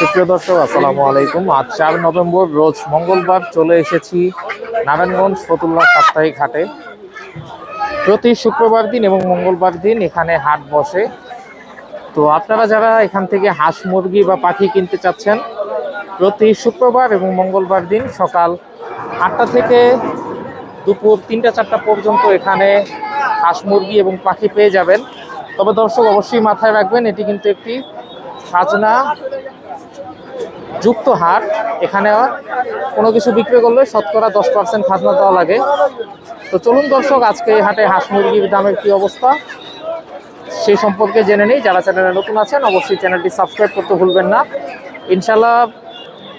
সুপ্রিয় দর্শক, আসসালামু আলাইকুম। আজ চার নভেম্বর, রোজ মঙ্গলবার চলে এসেছি নারায়ণগঞ্জ ফতুল্লা সাপ্তাহিক হাটে। প্রতি শুক্রবার দিন এবং মঙ্গলবার দিন এখানে হাট বসে। তো আপনারা যারা এখান থেকে হাঁস, মুরগি বা পাখি কিনতে চাচ্ছেন, প্রতি শুক্রবার এবং মঙ্গলবার দিন সকাল আটটা থেকে দুপুর তিনটা, চারটা পর্যন্ত এখানে হাঁস, মুরগি এবং পাখি পেয়ে যাবেন। তবে দর্শক, অবশ্যই মাথায় রাখবেন, এটি কিন্তু একটি খাজনা। যুক্ত হাট এখানে কোনো কিছু বিক্রি করলে শতকরা দশ পার্সেন্ট খাজনা দেওয়া লাগে। তো চলুন দর্শক আজকে এই হাটে হাঁস মুরগির দামের কি অবস্থা সেই সম্পর্কে জেনে নিই। যারা চ্যানেলে নতুন আছেন অবশ্যই চ্যানেলটি সাবস্ক্রাইব করতে ভুলবেন না। ইনশাল্লাহ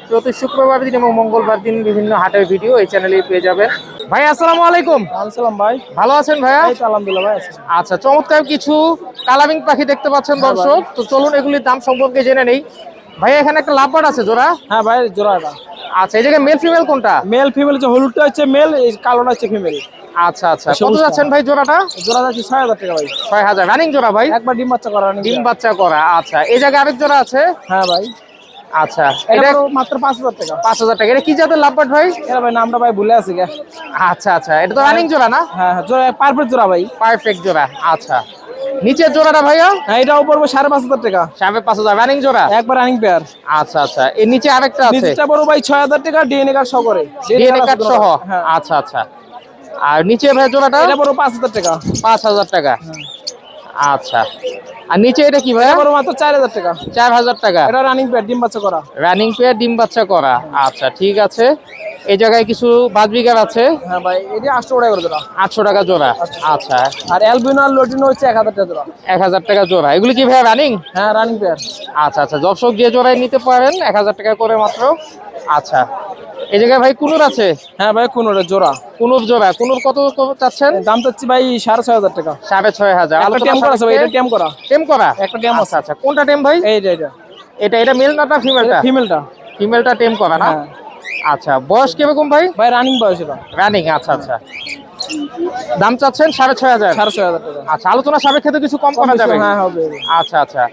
প্রতি শুক্রবার দিন এবং মঙ্গলবার দিন বিভিন্ন হাটের ভিডিও এই চ্যানেলে পেয়ে যাবেন। ভাই আসসালামু আলাইকুম। আসসালাম ভাই। ভালো আছেন ভাইয়া? আলহামদুলিল্লাহ ভাই। আচ্ছা চমৎকার কিছু কালারিং পাখি দেখতে পাচ্ছেন হ্যাঁ, দর্শক। তো চলুন এগুলির দাম সম্পর্কে জেনে নেই। ভাই এখানে একটা লাভবার্ড আছে জোড়া? হ্যাঁ ভাই জোড়া এটা। আচ্ছা এই জায়গায় মেল ফিমেল কোনটা? মেল ফিমেল যে হলুদটা হচ্ছে মেল এই কালোটা হচ্ছে ফিমেল আচ্ছা আচ্ছা। কত যাচ্ছেন ভাই জোড়াটা? জোড়া যাচ্ছে ছয় হাজার টাকা ভাই। ছয় হাজার। রানিং জোড়া ভাই? একবার ডিম বাচ্চা করা ডিম বাচ্চা করা আচ্ছা। এই জায়গায় আরেক জোড়া আছে? হ্যাঁ ভাই। আচ্ছা এটা মাত্র পাঁচ হাজার টাকা। পাঁচ হাজার টাকা। এটা কি জাতের লাভবার্ড ভাই? এটা ভাই নামটা ভাই ভুলে আছি আচ্ছা আচ্ছা। এটা তো রানিং জোড়া না? হ্যাঁ হ্যাঁ জোড়া পারফেক্ট জোড়া ভাই। পারফেক্ট জোড়া আচ্ছা। নিচের জোড়াটা ভাইয়া? হ্যাঁ এটাও পড়ব সাড়ে পাঁচ হাজার টাকা। সাড়ে পাঁচ হাজার রানিং জোড়া? একবার রানিং পেয়ার আচ্ছা আচ্ছা। এর নিচে আরেকটা আছে? নিচটা বড় ভাই ছয় হাজার টাকা ডিএনএ কার্ড সহ করে ডিএনএ কার্ড সহ? হ্যাঁ। আচ্ছা আচ্ছা। আর নিচে ভাই জোড়াটা? এটা বড় পাঁচ হাজার টাকা। পাঁচ হাজার টাকা। আচ্ছা। আর নিচে এটা কি বড় মাত্র চার হাজার টাকা। চার হাজার টাকা। এটা রানিং পেয়ার ডিম বাচ্চা করা। রানিং পেয়ার ডিম বাচ্চা করা। আচ্ছা ঠিক আছে। এই জায়গায় কিছু বাজবিগার আছে? হ্যাঁ ভাই এটা আটশো টাকা করে জোড়া। আটশো টাকা জোড়া। আচ্ছা। আর অ্যালবিনো আর লোটিনো হচ্ছে এক হাজার টাকা জোড়া। এক হাজার টাকা জোড়া। এগুলি কি ভাইয়া রানিং হ্যাঁ রানিং পেয়ার আচ্ছা আচ্ছা। দর্শক যে জোড়ায় নিতে পারেন এক হাজার টাকা করে মাত্র। আচ্ছা। এই জায়গায় ভাই কুনুর আছে? হ্যাঁ ভাই কোন জোড়া। কুনুর জোড়া। কুনুর কত চাচ্ছেন? দাম চাচ্ছি ভাই সাড়ে ছয় হাজার টাকা। সাড়ে ছয় হাজার। একটা টেম করা আছে ভাই এটা টেম করা। টেম করা? একটা টেম আচ্ছা আচ্ছা। কোনটা টেম ভাই? এই এটা এটা এটা মেল নাটা ফিমেলটা ফিমেলটা ফিমেলটা টেম করা না? হ্যাঁ। আচ্ছা বয়স কীরকম ভাই? ভাই রানিং বয়স এটা। রানিং আচ্ছা আচ্ছা। দাম চাচ্ছেন সাড়ে ছয় হাজার। সাড়ে ছয় হাজার টাকা। আচ্ছা আলোচনা সাপেক্ষে তো কিছু কম করা যাবে। হ্যাঁ হবে আচ্ছা আচ্ছা।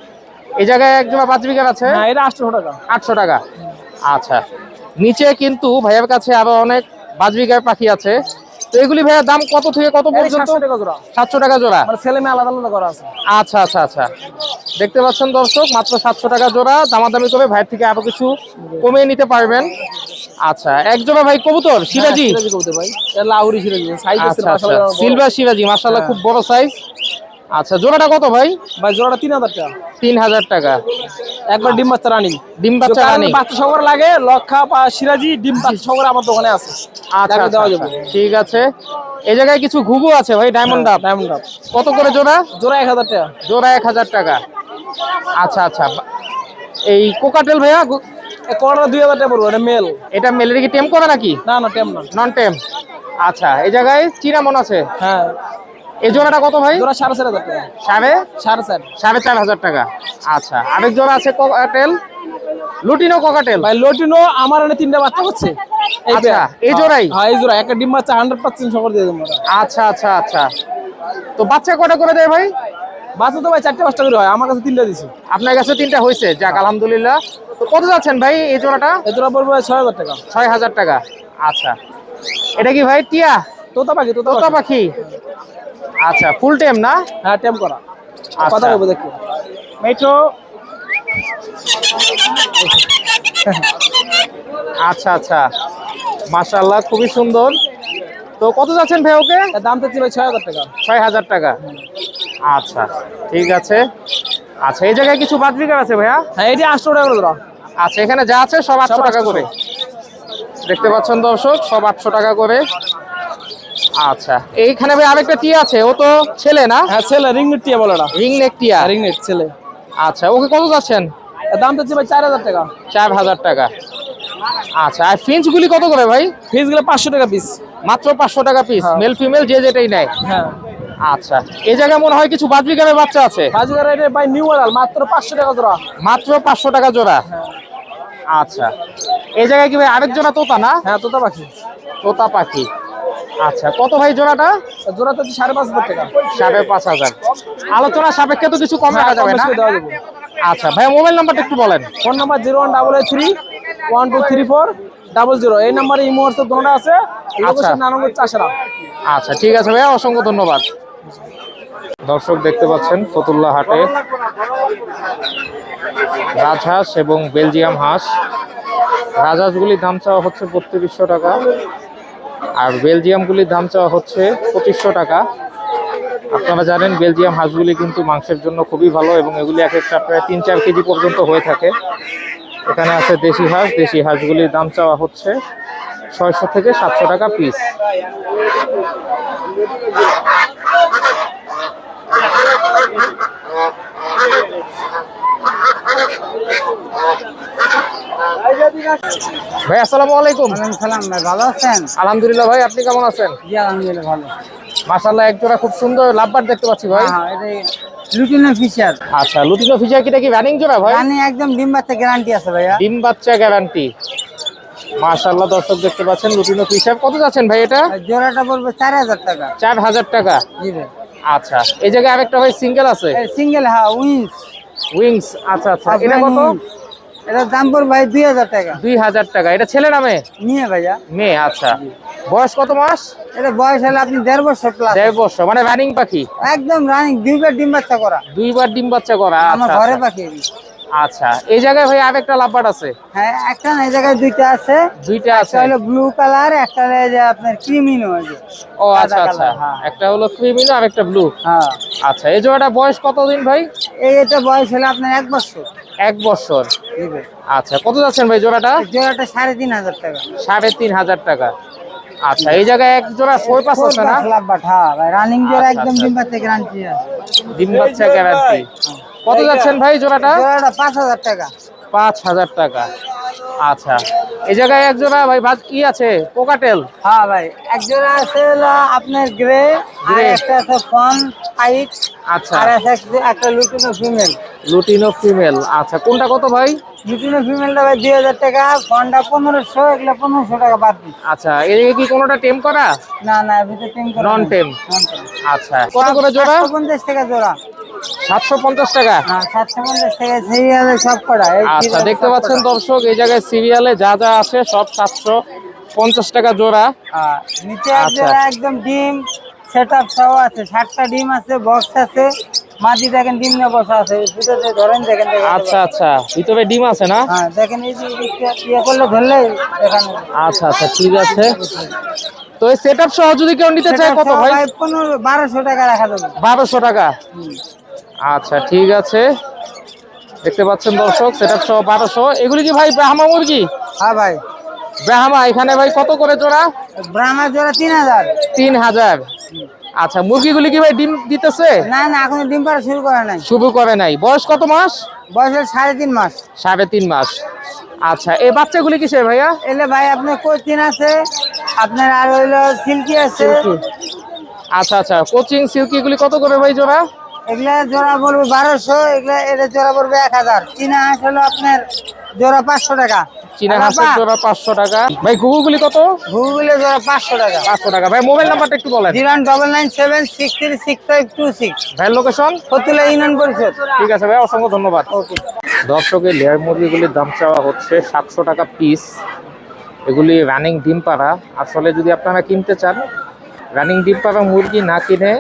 এই জায়গায় এক জোড়া পাঁচ বিঘার আছে? হ্যাঁ এটা আটশো টাকা। আটশো টাকা। আচ্ছা। নিচে কিন্তু ভাইয়ের কাছে আরও অনেক বিঘার পাখি আছে। তো এগুলি ভাইয়ের দাম কত থেকে কত পর্যন্ত? সাতশো টাকা জোড়া। সাতশো টাকা জোড়া। মানে ছেলে মেয়ে আলাদা আলাদা করা আছে। আচ্ছা আচ্ছা আচ্ছা। দেখতে পাচ্ছেন দর্শক মাত্র সাতশো টাকা জোড়া। দামাদামি করে ভাইয়ের থেকে আরও কিছু কমিয়ে নিতে পারবেন। আচ্ছা এক জোড়া ভাই কবুতর হ্যাঁ, কবুতর ভাই। লাউরি আছে আচ্ছা আচ্ছা। সিলভার সিরাজি মাসাল্লাহ হ্যাঁ। খুব বড় সাইজ আচ্ছা জোড়াটা কত ভাই? ভাই জোড়াটা তিন হাজার টাকা। তিন হাজার টাকা। একবার ডিম বাচ্চা রানিং। ডিম বাচ্চা রানিং। বাচ্চা লাগে লক্ষা বা সিরাজি ডিম বাচ্চা সহকারে আমার দোকানে আছে। আচ্ছা আচ্ছা, দেওয়া আচ্ছা। যাবে। ঠিক আছে। এই জায়গায় কিছু ঘুঘু আছে ভাই ডায়মন্ড ডাব ডায়মন্ড কত করে জোড়া? জোড়া এক হাজার টাকা। জোড়া এক হাজার টাকা। আচ্ছা আচ্ছা। এই কোকাটেল ভাইয়া কড়া দুই হাজার টাকা পড়ব এটা মেল এটা মেলের কি টেম করে নাকি? না না টেম না। নন টেম আচ্ছা এই জায়গায় চিরামন আছে? হ্যাঁ। এই জোড়াটা কত ভাই? জোড়া সাড়ে চার হাজার টাকা। সাড়ে? সাড়ে চার। সাড়ে চার হাজার টাকা। আচ্ছা আরেক জোড়া আছে কোকাটেল লুটিনো কোকাটেল ভাই লটিনো আমার এনে তিনটা বাচ্চা হচ্ছে এই আচ্ছা, এই জোড়াই? হ্যাঁ এই জোড়া একটা ডিম বাচ্চা হান্ড্রেড পার্সেন্ট সকর দিয়ে দেবো। আচ্ছা আচ্ছা আচ্ছা। তো বাচ্চা কটা করে দেয় ভাই? বাচ্চা তো ভাই চারটে পাঁচটা করে হয়। আমার কাছে তিনটা দিছি। আপনার কাছে তিনটা হয়েছে? যাক আলহামদুলিল্লাহ। তো কত যাচ্ছেন ভাই এই জোড়াটা? এই জোড়া পড়বে ছয় হাজার টাকা। ছয় হাজার টাকা। আচ্ছা। এটা কি ভাই টিয়া? তোতা পাখি তোতা পাখি। আচ্ছা ফুল টাইম না? হ্যাঁ টেম করা। আচ্ছা। কথা বলব দেখো। মেট্রো আচ্ছা আচ্ছা। মাশাল্লাহ খুবই সুন্দর। তো কত যাচ্ছেন ভাই ওকে? দাম চাচ্ছি ভাই ছয় হাজার টাকা। ছয় হাজার টাকা। আচ্ছা ঠিক আছে। আচ্ছা এই জায়গায় কিছু বাদ বিঘা আছে ভাইয়া? হ্যাঁ এটি আটশো টাকা করে আচ্ছা এখানে যা আছে সব আটশো টাকা করে। দেখতে পাচ্ছেন দর্শক সব আটশো টাকা করে। আচ্ছা। এইখানে ভাই আরেকটা টিয়া আছে ও তো ছেলে না? হ্যাঁ ছেলে রিং নেট টিয়া বলে না রিং নেক টিয়া? রিং নেট ছেলে। আচ্ছা ওকে কত যাচ্ছেন? দাম চাচ্ছি ভাই চার হাজার টাকা। চার হাজার টাকা। আচ্ছা আর ফিঞ্চগুলি কত করে ভাই? ফিসগুলো পাঁচশো টাকা পিস মাত্র পাঁচশো টাকা পিস হ্যাঁ। মেল ফিমেল যে যেটাই নেয়। হ্যাঁ। আচ্ছা এই জায়গায় মনে হয় কিছু বাজবিকারের বাচ্চা আছে? বাজার রেটে ভাই নিউ মাত্র পাঁচশো টাকা জোড়া। মাত্র পাঁচশো টাকা জোড়া। আচ্ছা এই জায়গায় কি ভাই আরেক জোড়া তোতা না? হ্যাঁ তোতা পাখি। তোতা পাখি। আচ্ছা কত ভাই জোড়াটা? জোড়াটা তো সাড়ে পাঁচ হাজার টাকা। সাড়ে পাঁচ হাজার। আলোচনা সাপেক্ষে তো কিছু কম রাখা যাবে না? আচ্ছা ভাইয়া মোবাইল নাম্বারটা একটু বলেন। Phone number zero one double eight three one two three four double zero. এই নাম্বারে ইমো হোয়াটসঅ্যাপ দুটো আছে। নারায়ণগঞ্জ চাষারা। আচ্ছা ঠিক আছে ভাইয়া অসংখ্য ধন্যবাদ। দর্শক দেখতে পাচ্ছেন ফতুল্লা হাটে রাজহাঁস এবং বেলজিয়াম হাঁস। রাজহাঁসগুলির দাম চাওয়া হচ্ছে বত্রিশশো টাকা। আর বেলজিয়ামগুলির দাম চাওয়া হচ্ছে পঁচিশশো টাকা। আপনারা জানেন, বেলজিয়াম হাঁসগুলি কিন্তু মাংসের জন্য খুবই ভালো এবং এগুলি এক একটা প্রায় তিন চার কেজি পর্যন্ত হয়ে থাকে। এখানে আছে দেশি হাঁস। দেশি হাঁসগুলির দাম চাওয়া হচ্ছে ছয়শো থেকে সাতশো টাকা পিস। ভাই আসসালামু আলাইকুম। সালাম ভাই ভালো আছেন? আলহামদুলিল্লাহ ভাই আপনি কেমন আছেন? জি আলহামদুলিল্লাহ ভালো। মাশাআল্লাহ এক খুব সুন্দর লাভবার দেখতে পাচ্ছি ভাই। হ্যাঁ লুটিনো ফিচার আচ্ছা লুটিনো ফিচার কিটা কি রানিং জোড়া ভাই? রানি একদম ডিম বাচ্চা গ্যারান্টি আছে ভাইয়া। ডিম বাচ্চা গ্যারান্টি মাশাআল্লাহ দর্শক দেখতে পাচ্ছেন লুটিনো ফিচার কত যাচ্ছেন ভাই এটা? জোড়াটা পড়বে চার হাজার টাকা। চার হাজার টাকা। জি ভাই। আচ্ছা এই জায়গায় আরেকটা ভাই সিঙ্গেল আছে? সিঙ্গেল হ্যাঁ উইংস উইংস আচ্ছা আচ্ছা। এটা কত? এটার দাম পড়বে ভাই দুই হাজার টাকা। দুই হাজার টাকা। এটা ছেলে নামে? নিয়ে ভাইয়া। মেয়ে আচ্ছা। বয়স কত মাস? এটা বয়স হলে আপনি দেড় বছর প্লাস দেড় বছর। মানে রানিং পাখি? একদম রানিং দুইবার ডিম বাচ্চা করা। দুইবার ডিম বাচ্চা করা আমার আচ্ছা ঘরে আচ্ছা। পাখি আচ্ছা। এই জায়গায় ভাই আরেকটা লাভবাট আছে? হ্যাঁ একটা না এই জায়গায় দুইটা আছে। দুইটা আছে? হলো ব্লু কালার একটা হলো যে আপনার ক্রিমিনো আছে ও আচ্ছা আচ্ছা। হ্যাঁ। একটা হলো ক্রিমিনো আর একটা ব্লু হ্যাঁ। আচ্ছা এই জোড়াটা বয়স কতদিন ভাই? এই এটা বয়স হলে আপনার এক বছর। এক বছর। আচ্ছা কত যাচ্ছেন ভাই জোড়াটা? জোড়াটা সাড়ে তিন হাজার টাকা। সাড়ে তিন হাজার টাকা। আচ্ছা এই জায়গায় এক জোড়া ফোর পাস আছে না? রানিং জোড়া আচ্ছা, একদম আচ্ছা। ডিম পাচ্ছে গ্যারান্টি আছে। ডিম বাচ্চা গ্যারান্টি কত যাচ্ছেন ভাই জোড়াটা? জোড়াটা পাঁচ হাজার টাকা। পাঁচ হাজার টাকা। আচ্ছা এই জায়গায় এক জোড়া ভাই কি আছে? পোকাটেল হ্যাঁ ভাই এক জোড়া আছে আপনার গ্রে আর একটা আছে ফন হাইট আচ্ছা। আর আছে একটা- লুটিনো ফিমেল। লুটিনো ফিমেল আচ্ছা। কোনটা কত ভাই? লুটিনো ফিমেলটা ভাই দুই হাজার টাকা ফনটা পনেরোশো এগুলো পনেরোশো টাকা বাদ দিই আচ্ছা এদিকে কি কোনোটা টেম করা? না না ভিতরে টেম করে নন টেম। আচ্ছা কত করে জোড়া? পঞ্চাশ টাকা জোড়া। সাতশো পঞ্চাশ টাকা? হ্যাঁ সিরিয়ালে সব করা। আচ্ছা দেখতে পাচ্ছেন দর্শক এই জায়গায় সিরিয়ালে যা যা আছে সব সাতশো পঞ্চাশ টাকা জোড়া। হ্যাঁ, নিচে এক আচ্ছা। একদম ডিম সেট আপ সহ আছে ষাটটা ডিম আছে বক্স আছে মাটি দেখেন ডিম নিয়ে বসা আছে ভিতরে ধরেন দেখেন আচ্ছা আচ্ছা ভিতরে ডিম আছে না? হ্যাঁ দেখেন এই যে ইয়ে- করলে ধরলে দেখানো আচ্ছা আচ্ছা ঠিক আছে। তো এই সেট আপ সহ যদি কেউ নিতে চায় কত ভাই? পনেরো বারোশো টাকা রাখা যাবে। বারোশো টাকা। আচ্ছা ঠিক আছে। দেখতে পাচ্ছেন দর্শক সেট সহ বারোশো এগুলি কি ভাই ব্রাহ্মা মুরগি? হ্যাঁ ভাই। ব্রাহ্মা এখানে ভাই কত করে জোড়া? ব্রাহ্মা জোড়া তিন হাজার। তিন হাজার। আচ্ছা মুরগিগুলি কি ভাই ডিম দিতেছে? না না এখন ডিম পাড়া শুরু করে নাই। শুরু করে নাই। বয়স কত মাস? বয়সের সাড়ে তিন মাস। সাড়ে তিন মাস। আচ্ছা এই বাচ্চাগুলি কিসের ভাইয়া? এলে ভাই আপনার কোচিন আছে আপনার আর হইল সিল্কি আছে। আচ্ছা আচ্ছা কোচিং সিল্কিগুলি কত করে ভাই জোড়া? এগুলা জোড়া পড়বে বারোশো এগুলা এটা জোড়া পড়বে এক হাজার। চীনা হাঁস হলো আপনার জোড়া পাঁচশো টাকা। চীনা হাঁসের জোড়া পাঁচশো টাকা। ভাই ঘুঘুগুলি কত? জোড়া পাঁচশো টাকা। পাঁচশো টাকা। ভাই মোবাইল নাম্বারটা একটু বলেন। Zero double nine seven six three six five two six. ভাইয়ের লোকেশন? ফতুল্লা ইউনিয়ন পরিষদ। ঠিক আছে ভাই অসংখ্য ধন্যবাদ। ওকে। দর্শকের লেয়ার মুরগিগুলির দাম চাওয়া হচ্ছে সাতশো টাকা পিস এগুলি রানিং ডিম পাড়া। আসলে যদি আপনারা কিনতে চান রানিং ডিম পাড়া মুরগি না কিনে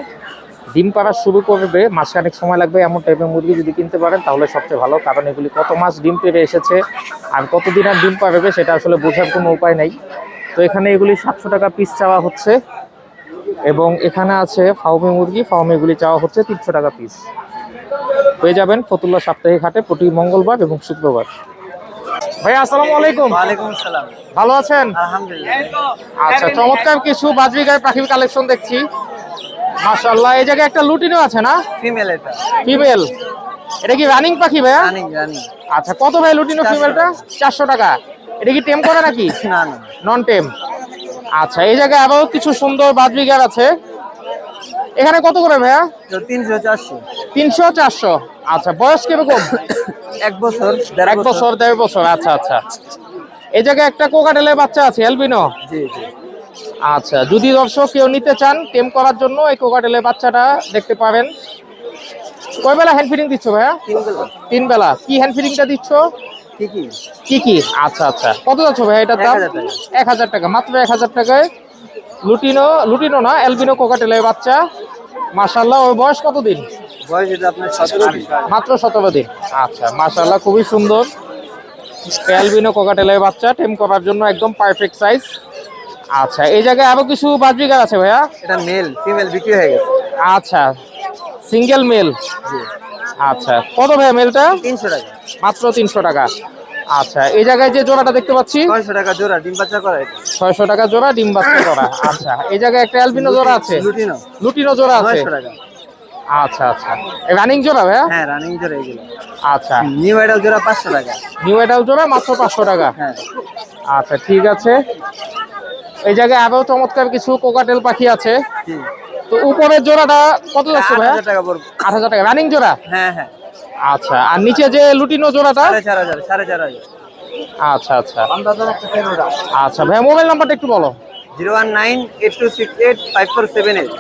ডিম পাড়া শুরু করবে মাসখানেক সময় লাগবে এমন টাইপের মুরগি যদি কিনতে পারেন তাহলে সবচেয়ে ভালো। কারণ এগুলি কত মাস ডিম পেড়ে এসেছে আর কতদিন আর ডিম পারবে সেটা আসলে বোঝার কোনো উপায় নেই। তো এখানে এগুলি সাতশো টাকা পিস চাওয়া হচ্ছে এবং এখানে আছে ফাউমি মুরগি ফাউমিগুলি চাওয়া হচ্ছে তিনশো টাকা পিস পেয়ে যাবেন ফতুল্লা সাপ্তাহিক হাটে প্রতি মঙ্গলবার এবং শুক্রবার। ভাই আসসালামু আলাইকুম। ওয়ালাইকুম আসসালাম। ভালো আছেন? আলহামদুলিল্লাহ। আচ্ছা চমৎকার কিছু বাজরিগায় পাখির কালেকশন দেখছি। মাশাআল্লাহ এই জায়গায় একটা লুটিনও আছে না? ফিমেল এটা। ফিমেল এটা কি রানিং পাখি ভাইয়া? রানিং রানিং আচ্ছা কত ভাই লুটিনো ফিমেলটা চারশো টাকা। এটা কি টেম করা নাকি? না না। নন টেম আচ্ছা এই জায়গায় আরও কিছু সুন্দর বাজরিগার আছে। এখানে কত করে ভাইয়া? তিনশো চারশো। তিনশো চারশো। আচ্ছা বয়স কীরকম? এক বছর এক বছর। দেড় বছর। আচ্ছা আচ্ছা। এই জায়গায় একটা কোকাটেলের বাচ্চা আছে এলবিনো জি জি। আচ্ছা যদি দর্শক কেউ নিতে চান টেম করার জন্য এই কোকাটেলের বাচ্চাটা দেখতে পারেন কয় বেলা হ্যান্ড ফিডিং দিচ্ছ ভাইয়া? তিন বেলা কি হ্যান্ড ফিডিংটা দিচ্ছ? কি কি? আচ্ছা আচ্ছা। কত যাচ্ছ ভাইয়া এটার দাম? এক হাজার টাকা। মাত্র এক হাজার টাকায়। লুটিনো লুটিনো না অ্যালবিনো কোকাটেলের বাচ্চা। মাশাল্লাহ ওর বয়স কত দিন বয়স এটা আপনার সতেরো মাত্র সতেরো দিন। আচ্ছা মাশাল্লাহ খুবই সুন্দর। অ্যালবিনো কোকাটেলের বাচ্চা টেম করার জন্য একদম পারফেক্ট সাইজ আচ্ছা এই জায়গায় আরও কিছু বাজবিগার আছে ভাইয়া? এটা মেল ফিমেল বিক্রি হয়ে গেছে। আচ্ছা সিঙ্গেল মেল? আচ্ছা কত ভাইয়া মেলটা? তিনশো টাকা। মাত্র তিনশো টাকা। আচ্ছা এই জায়গায় যে জোড়াটা দেখতে পাচ্ছি? ছয়শো টাকা জোড়া ডিম বাচ্চা করা ছয়শো টাকা জোড়া ডিম বাচ্চা করা। আচ্ছা এই জায়গায় একটা অ্যালবিনো জোড়া আছে? লুটিনো। লুটিনো জোড়া আছে? আচ্ছা আচ্ছা। রানিং জোড়া ভাইয়া? হ্যাঁ রানিং জোড়া এগুলো আচ্ছা। নিউ আইডাল জোড়া পাঁচশো টাকা। নিউ এডাল জোড়া মাত্র পাঁচশো টাকা। হ্যাঁ। আচ্ছা ঠিক আছে। এই জায়গায় আরও চমৎকার কিছু কোকাটেল পাখি আছে। তো উপরের জোড়াটা কত লাগছে টাকা আট হাজার টাকা। রানিং জোড়া? হ্যাঁ হ্যাঁ। আচ্ছা আর নিচে যে লুটিনো জোড়াটা? চার হাজার সাড়ে চার হাজার। আচ্ছা আচ্ছা। আচ্ছা ভাইয়া মোবাইল নাম্বারটা একটু বলো। Zero one nine eight two six eight five four seven eight.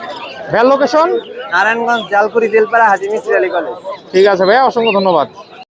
ভ্যাল লোকেশন নারায়ণগঞ্জ জালকুড়ি বেলপাড়া হাজি মিস্ত্রি আলী কলেজ। ঠিক আছে ভাইয়া অসংখ্য ধন্যবাদ।